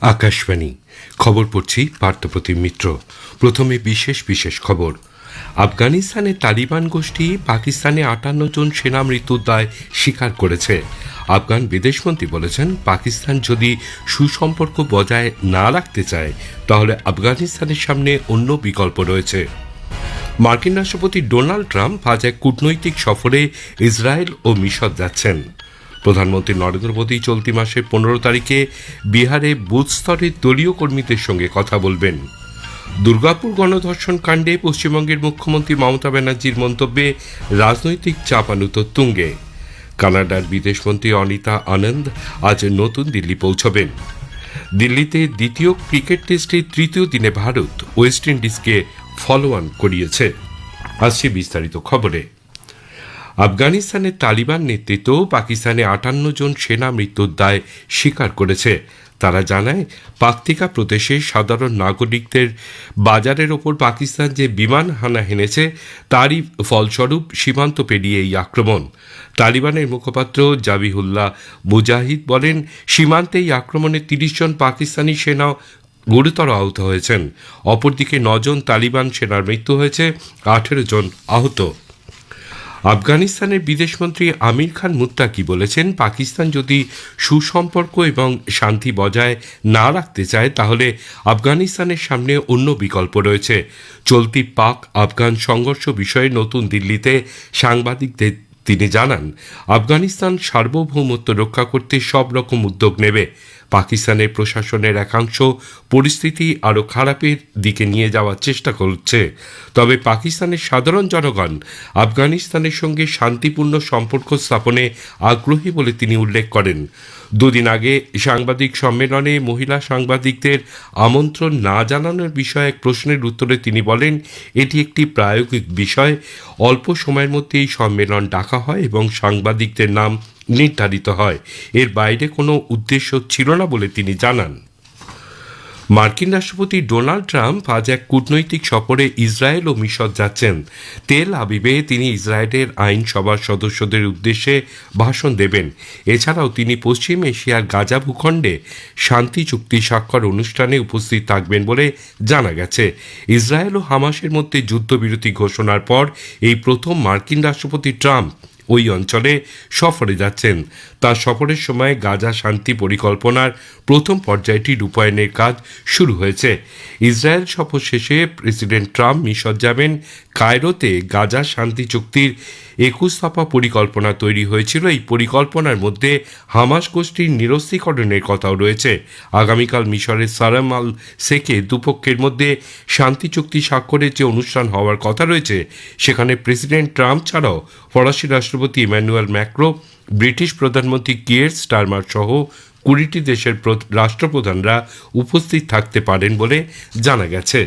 আকাশবাণী। খবর পড়ছি পার্থপ্রতিম মিত্র। প্রথমে বিশেষ বিশেষ খবর। আফগানিস্তানে তালিবান গোষ্ঠী পাকিস্তানে আটান্ন জন সেনা মৃত্যুর দায় স্বীকার করেছে। আফগান বিদেশমন্ত্রী বলেছেন, পাকিস্তান যদি সুসম্পর্ক বজায় না রাখতে চায়, তাহলে আফগানিস্তানের সামনে অন্য বিকল্প রয়েছে। মার্কিন রাষ্ট্রপতি ডোনাল্ড ট্রাম্প আজ এক কূটনৈতিক সফরে ইসরায়েল ও মিশর যাচ্ছেন। প্রধানমন্ত্রী নরেন্দ্র মোদী চলতি মাসের পনেরো তারিখে বিহারে বুথ স্তরের দলীয় কর্মীদের সঙ্গে কথা বলবেন। দুর্গাপুর গণধর্ষণ কাণ্ডে পশ্চিমবঙ্গের মুখ্যমন্ত্রী মমতা ব্যানার্জির মন্তব্যে রাজনৈতিক চাপানুত তুঙ্গে। কানাডার বিদেশমন্ত্রী অনিতা আনন্দ আজ নতুন দিল্লি পৌঁছবেন। দিল্লিতে দ্বিতীয় ক্রিকেট টেস্টের তৃতীয় দিনে ভারত ওয়েস্ট ইন্ডিজকে ফলো অন করিয়েছে। আসছে বিস্তারিত খবরে। আফগানিস্তানের তালিবান নেতৃত্ব পাকিস্তানে আটান্ন জন সেনা মৃত্যুর দায় স্বীকার করেছে। তারা জানায়, পাক্তিকা প্রদেশে সাধারণ নাগরিকদের বাজারের ওপর পাকিস্তান যে বিমান হানা হেনেছে, তারই ফলস্বরূপ সীমান্ত পেরিয়ে এই আক্রমণ। তালিবানের মুখপাত্র জাবিহুল্লাহ মুজাহিদ বলেন, সীমান্তে এই আক্রমণে তিরিশ জন পাকিস্তানি সেনা গুরুতর আহত হয়েছেন। অপরদিকে নজন তালিবান সেনার মৃত্যু হয়েছে, আঠেরো জন আহত। আফগানিস্তানের বিদেশমন্ত্রী আমির খান মুত্তাকি বলেছেন, পাকিস্তান যদি সুসম্পর্ক এবং শান্তি বজায় না রাখতে চায়, তাহলে আফগানিস্তানের সামনে অন্য বিকল্প রয়েছে। চলতি পাক আফগান সংঘর্ষ বিষয়ে নতুন দিল্লিতে সাংবাদিকদের তিনি জানান, আফগানিস্তান সার্বভৌমত্ব রক্ষা করতে সব রকম উদ্যোগ নেবে। পাকিস্তানের প্রশাসনের একাংশ পরিস্থিতি আরও খারাপের দিকে নিয়ে যাওয়ার চেষ্টা করছে। তবে পাকিস্তানের সাধারণ জনগণ আফগানিস্তানের সঙ্গে শান্তিপূর্ণ সম্পর্ক স্থাপনে আগ্রহী বলে তিনি উল্লেখ করেন। দুদিন আগে সাংবাদিক সম্মেলনে মহিলা সাংবাদিকদের আমন্ত্রণ না জানানোর বিষয়ে এক প্রশ্নের উত্তরে তিনি বলেন, এটি একটি প্রায়োগিক বিষয়। অল্প সময়ের মধ্যে এই সম্মেলন ডাকা হয় এবং সাংবাদিকদের নাম নির্ধারিত হয়। এর বাইরে কোনো উদ্দেশ্য ছিল না বলে তিনি জানান। মার্কিন রাষ্ট্রপতি ডোনাল্ড ট্রাম্প আজ এক কূটনৈতিক সফরে ইসরায়েল ও মিশর যাচ্ছেন। তেল আবিবে তিনি ইসরায়েলের আইনসভার সদস্যদের উদ্দেশ্যে ভাষণ দেবেন। এছাড়াও তিনি পশ্চিম এশিয়ার গাজা ভূখণ্ডে শান্তি চুক্তি স্বাক্ষর অনুষ্ঠানে উপস্থিত থাকবেন বলে জানা গেছে। ইসরায়েল ও হামাসের মধ্যে যুদ্ধবিরতি ঘোষণার পর এই প্রথম মার্কিন রাষ্ট্রপতি ট্রাম্প ওই অঞ্চলে সফরে যাচ্ছেন। তার সফরের সময় গাজা শান্তি পরিকল্পনার প্রথম পর্যায়টি রূপায়ণের কাজ শুরু হয়েছে। ইসরায়েল সফর শেষে প্রেসিডেন্ট ট্রাম্প মিশর যাবেন কায়রোতে গাজা শান্তি চুক্তির একুশ দফা পরিকল্পনা তৈরি হয়েছিল। এই পরিকল্পনার মধ্যে হামাস গোষ্ঠীর নিরস্ত্রীকরণের কথাও রয়েছে। আগামীকাল মিশরের সারাম আল শেখে দুপক্ষের মধ্যে শান্তি চুক্তি স্বাক্ষরের যে অনুষ্ঠান হওয়ার কথা রয়েছে, সেখানে প্রেসিডেন্ট ট্রাম্প ছাড়াও ফরাসি রাষ্ট্রপতি ইম্যানুয়েল ম্যাক্রো, ব্রিটিশ প্রধানমন্ত্রী কিয়ের স্টারমার সহ কুড়িটি দেশের রাষ্ট্রপ্রধানরা উপস্থিত থাকতে পারেন বলে জানা গেছে।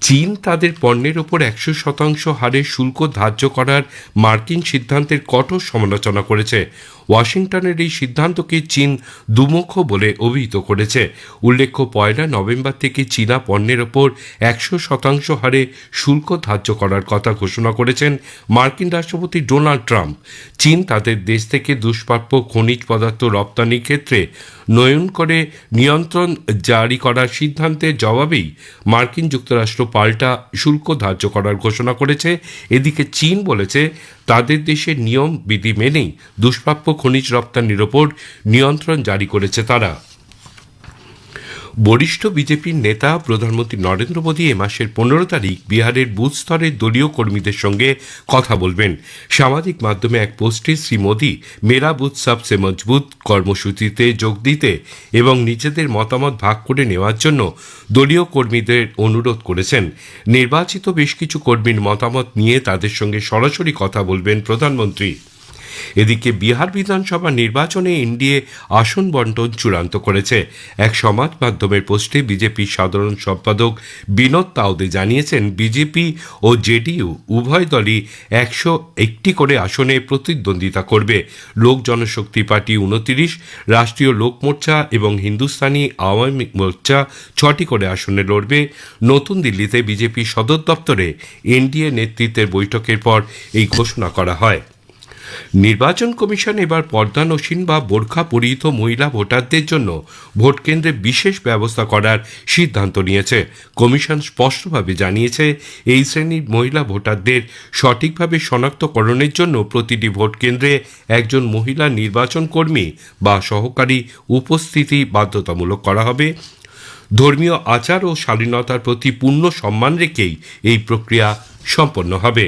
চীন তাদের পণ্যের ওপর একশো শতাংশ হারে শুল্ক ধার্য করার মার্কিন সিদ্ধান্তের কঠোর সমালোচনা করেছে। ওয়াশিংটনের এই সিদ্ধান্তকে চীন দুমুখ বলে অভিহিত করেছে। উল্লেখ্য, পয়লা নভেম্বর থেকে চীনা পণ্যের ওপর একশো শতাংশ হারে শুল্ক ধার্য করার কথা ঘোষণা করেছেন মার্কিন রাষ্ট্রপতি ডোনাল্ড ট্রাম্প। চীন তাদের দেশ থেকে দুষ্প্রাপ্য খনিজ পদার্থ রপ্তানির ক্ষেত্রে নয়ন করে নিয়ন্ত্রণ জারি করার সিদ্ধান্তের জবাবেই মার্কিন যুক্তরাষ্ট্র পাল্টা শুল্ক ধার্য করার ঘোষণা করেছে। এদিকে চীন বলেছে, তাদের দেশের নিয়ম বিধি মেনেই দুষ্প্রাপ্য খনিজ রপ্তানির ওপর নিয়ন্ত্রণ জারি করেছে তারা। বরিষ্ঠ বিজেপির নেতা প্রধানমন্ত্রী নরেন্দ্র মোদী এ মাসের পনেরো তারিখ বিহারের বুথ স্তরের দলীয় কর্মীদের সঙ্গে কথা বলবেন। সামাজিক মাধ্যমে এক পোস্টে শ্রী মোদী, মেরা বুথ সবসে মজবুত, কর্মসূচিতে যোগ দিতে এবং নিজেদের মতামত ভাগ করে নেওয়ার জন্য দলীয় কর্মীদের অনুরোধ করেছেন। নির্বাচিত বেশ কিছু কর্মীর মতামত নিয়ে তাদের সঙ্গে সরাসরি কথা বলবেন প্রধানমন্ত্রী। এদিকে বিহার বিধানসভা নির্বাচনে এনডিএ আসন বন্টন চূড়ান্ত করেছে। এক সমাজ মাধ্যমের পোস্টে বিজেপির সাধারণ সম্পাদক বিনোদ তাওদে জানিয়েছেন, বিজেপি ও জেডিইউ উভয় দলই একশো একটি করে আসনে প্রতিদ্বন্দ্বিতা করবে। লোক জনশক্তি পার্টি উনতিরিশ, রাষ্ট্রীয় লোক মোর্চা এবং হিন্দুস্তানি আওয়ামী মোর্চা ছটি করে আসনে লড়বে। নতুন দিল্লিতে বিজেপি সদর দপ্তরে এনডিএ নেতৃত্বের বৈঠকের পর এই ঘোষণা করা হয়। নির্বাচন কমিশন এবার পর্দানসীন বা বোরখা পরিহিত মহিলা ভোটারদের জন্য ভোট কেন্দ্রে বিশেষ ব্যবস্থা করার সিদ্ধান্ত নিয়েছে। কমিশন স্পষ্টভাবে জানিয়েছে, এই শ্রেণির মহিলা ভোটারদের সঠিকভাবে শনাক্তকরণের জন্য প্রতিটি ভোট কেন্দ্রে একজন মহিলা নির্বাচন কর্মী বা সহকারী উপস্থিতি বাধ্যতামূলক করা হবে। ধর্মীয় আচার ও শালীনতার প্রতি পূর্ণ সম্মান রেখেই এই প্রক্রিয়া সম্পন্ন হবে।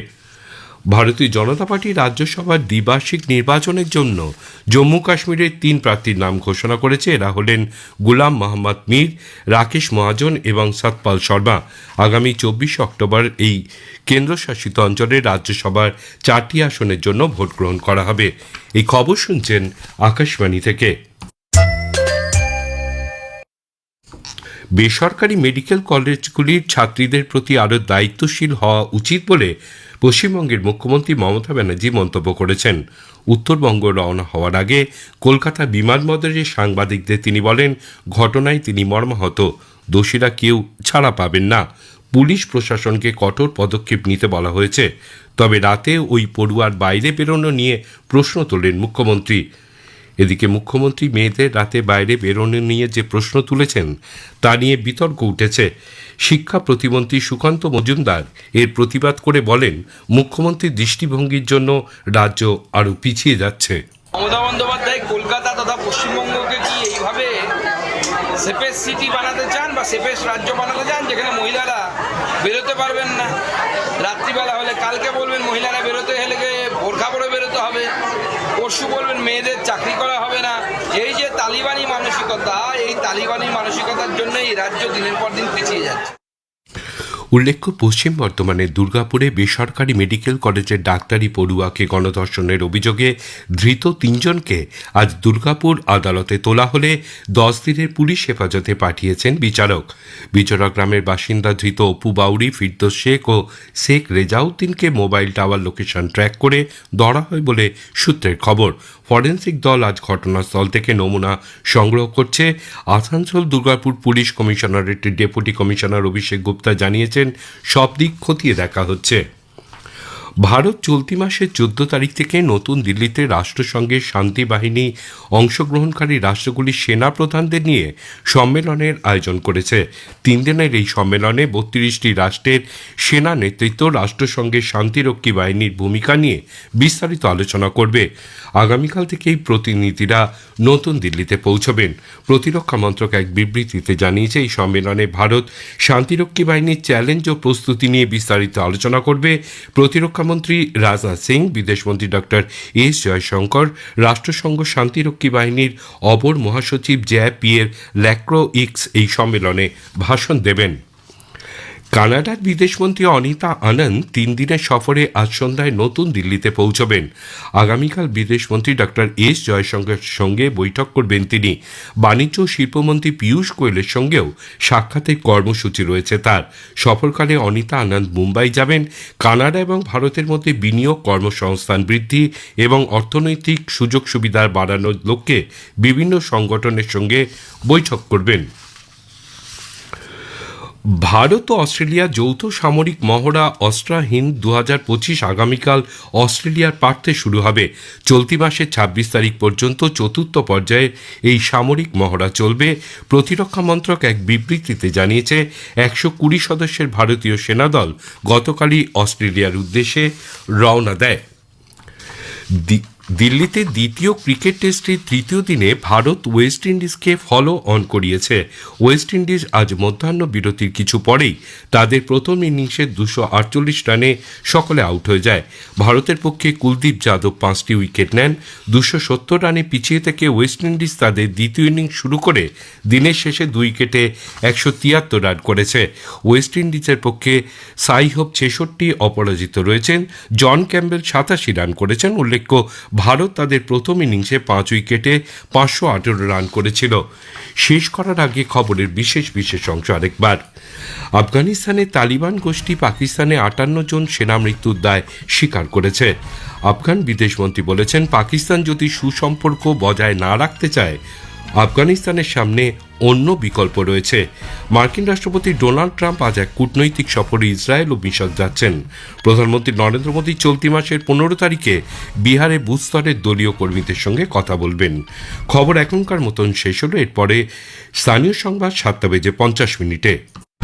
ভারতীয় জনতা পার্টি রাজ্যসভার দ্বিবার্ষিক নির্বাচনের জন্য জম্মু কাশ্মীরের তিন প্রার্থীর নাম ঘোষণা করেছে। এরা হলেন গুলাম মোহাম্মদ মীর, রাকেশ মহাজন এবং সতপাল শর্মা। আগামী চব্বিশে অক্টোবর এই কেন্দ্রশাসিত অঞ্চলের রাজ্যসভার চারটি আসনের জন্য ভোট গ্রহণ করা হবে। এই খবর শুনছেন আকাশবাণী থেকে। বেসরকারি মেডিকেল কলেজগুলির ছাত্রীদের প্রতি আরও দায়িত্বশীল হওয়া উচিত বলে পশ্চিমবঙ্গের মুখ্যমন্ত্রী মমতা ব্যানার্জি মন্তব্য করেছেন। উত্তরবঙ্গ রওনা হওয়ার আগে কলকাতা বিমানবন্দরে সাংবাদিকদের তিনি বলেন, ঘটনায় তিনি মর্মাহত। দোষীরা কেউ ছাড়া পাবেন না। পুলিশ প্রশাসনকে কঠোর পদক্ষেপ নিতে বলা হয়েছে। তবে রাতে ওই পড়ুয়ার বাইরে বেরোনো নিয়ে প্রশ্ন তোলেন মুখ্যমন্ত্রী। এদিকে মুখ্যমন্ত্রী মেয়েদের রাতে বাইরে বেরোনো নিয়ে যে প্রশ্ন তুলেছেন, তা নিয়ে বিতর্ক উঠেছে। শিক্ষা প্রতিমন্ত্রী সুকান্ত মজুমদার এর প্রতিবাদ করে বলেন মুখ্যমন্ত্রীর দৃষ্টিভঙ্গির জন্য রাজ্য আরও পিছিয়ে যাচ্ছে। মমতা বন্দ্যোপাধ্যায় কলকাতা তথা পশ্চিমবঙ্গকে কি এইভাবে সেপেস সিটি বানাতে চান বা সেপেস রাজ্য বানাতে চান, যেখানে মহিলারা বেরোতে পারবেন না? রাত্রিবেলা হলে কালকে বলবেন মহিলারা বেরোতে হলে বোরখা পরে বেরোতে হবে। পরশু বলবেন মেয়েদের চাকরি করা হবে না। এই যে তালিবানি মানসিকতা, এই তালিবানি মানসিকতার জন্যই রাজ্য দিনের পর দিন পিছিয়ে যাচ্ছে। উল্লেখ্য, পশ্চিম বর্ধমানের দুর্গাপুরে বেসরকারি মেডিকেল কলেজের ডাক্তারি পড়ুয়াকে গণধর্ষণের অভিযোগে ধৃত তিনজনকে আজ দুর্গাপুর আদালতে তোলা হলে দশ দিনের পুলিশ হেফাজতে পাঠিয়েছেন বিচারক। বিচারক গ্রামের বাসিন্দা ধৃত অপু বাউরি ফিরদোস শেখ ও শেখ রেজাউদ্দিনকে মোবাইল টাওয়ার লোকেশন ট্র্যাক করে ধরা হয় বলে সূত্রের খবর। ফরেন্সিক দল আজ ঘটনাস্থল থেকে নমুনা সংগ্রহ করছে। আসানসোল দুর্গাপুর পুলিশ কমিশনারেটের ডেপুটি কমিশনার অভিষেক গুপ্তা জানিয়েছেন সব দিক খতিয়ে দেখা হচ্ছে। ভারত চলতি মাসের চোদ্দ তারিখ থেকে নতুন দিল্লিতে রাষ্ট্রসংঘের শান্তি বাহিনী অংশগ্রহণকারী রাষ্ট্রগুলির সেনা প্রধানদের নিয়ে সম্মেলনের আয়োজন করেছে। তিন দিনের এই সম্মেলনে বত্রিশটি রাষ্ট্রের সেনা নেতৃত্ব রাষ্ট্রসংঘের শান্তিরক্ষী বাহিনীর ভূমিকা নিয়ে বিস্তারিত আলোচনা করবে। আগামীকাল থেকেই প্রতিনিধিরা নতুন দিল্লিতে পৌঁছবেন। প্রতিরক্ষা মন্ত্রক এক বিবৃতিতে জানিয়েছে, এই সম্মেলনে ভারত শান্তিরক্ষী বাহিনীর চ্যালেঞ্জ ও প্রস্তুতি নিয়ে বিস্তারিত আলোচনা করবে। প্রতিরক্ষামন্ত্রী রাজনাথ সিং, বিদেশমন্ত্রী ডক্টর এস জয়শঙ্কর, রাষ্ট্রসংঘ শান্তিরক্ষী বাহিনীর অপর মহাসচিব জ্যা পিয়ের ল্যাক্রো ইক্স এই সম্মেলনে ভাষণ দেবেন। কানাডার বিদেশমন্ত্রী অনিতা আনন্দ তিন দিনের সফরে আজ সন্ধ্যায় নতুন দিল্লিতে পৌঁছবেন। আগামীকাল বিদেশমন্ত্রী ডক্টর এস জয়শঙ্করের সঙ্গে বৈঠক করবেন তিনি। বাণিজ্য ও শিল্পমন্ত্রী পীয়ূষ গোয়েলের সঙ্গেও সাক্ষাতের কর্মসূচি রয়েছে তার। সফরকালে অনিতা আনন্দ মুম্বাই যাবেন। কানাডা এবং ভারতের মধ্যে বিনিয়োগ, কর্মসংস্থান বৃদ্ধি এবং অর্থনৈতিক সুযোগ সুবিধা বাড়ানোর লক্ষ্যে বিভিন্ন সংগঠনের সঙ্গে বৈঠক করবেন। ভারত ও অস্ট্রেলিয়া যৌথ সামরিক মহড়া অস্ট্রা হিন্দ দু হাজার পঁচিশ আগামীকাল অস্ট্রেলিয়ার পার্থে শুরু হবে। চলতি মাসের ছাব্বিশ তারিখ পর্যন্ত চতুর্থ পর্যায়ে এই সামরিক মহড়া চলবে। প্রতিরক্ষা মন্ত্রক এক বিবৃতিতে জানিয়েছে, একশো কুড়ি সদস্যের ভারতীয় সেনাদল গতকালই অস্ট্রেলিয়ার উদ্দেশ্যে রওনা দেয়। দিল্লিতে দ্বিতীয় ক্রিকেট টেস্টের তৃতীয় দিনে ভারত ওয়েস্ট ইন্ডিজকে ফলো অন করিয়েছে। ওয়েস্ট ইন্ডিজ আজ মধ্যাহ্ন বিরতির কিছু পরেই তাদের প্রথম ইনিংসে দুশো আটচল্লিশ রানে সকলে আউট হয়ে যায়। ভারতের পক্ষে কুলদীপ যাদব পাঁচটি উইকেট নেন। দুশো সত্তর রানে পিছিয়ে থেকে ওয়েস্ট ইন্ডিজ তাদের দ্বিতীয় ইনিংস শুরু করে দিনের শেষে দুই উইকেটে একশো তিয়াত্তর রান করেছে। ওয়েস্ট ইন্ডিজের পক্ষে সাই হোপ ছেষট্টি অপরাজিত রয়েছেন। জন ক্যাম্বেল সাতাশি রান করেছেন। উল্লেখ্য ভারত তাদের প্রথম ইনিংসে পাঁচ উইকেটে পাঁচশো আঠেরো রান করেছিল। শেষ করার আগে খবরের বিশেষ বিশেষ অংশ আরেকবার। আফগানিস্তানে তালিবান গোষ্ঠী পাকিস্তানে আটান্ন জন সেনা মৃত্যুর দায় স্বীকার করেছে। আফগান বিদেশমন্ত্রী বলেছেন, পাকিস্তান যদি সুসম্পর্ক বজায় না রাখতে চায় আফগানিস্তানের সামনে অন্য বিকল্প রয়েছে। মার্কিন রাষ্ট্রপতি ডোনাল্ড ট্রাম্প আজ এক কূটনৈতিক সফরে ইসরায়েল ও মিশর যাচ্ছেন। প্রধানমন্ত্রী নরেন্দ্র মোদী চলতি মাসের পনেরো তারিখে বিহারে বুস্তরের দলীয় কর্মীদের সঙ্গে কথা বলবেন। খবর এখনকার মতন শেষ হল। এরপরে স্থানীয় সংবাদ সাতটা বেজে পঞ্চাশ মিনিটে।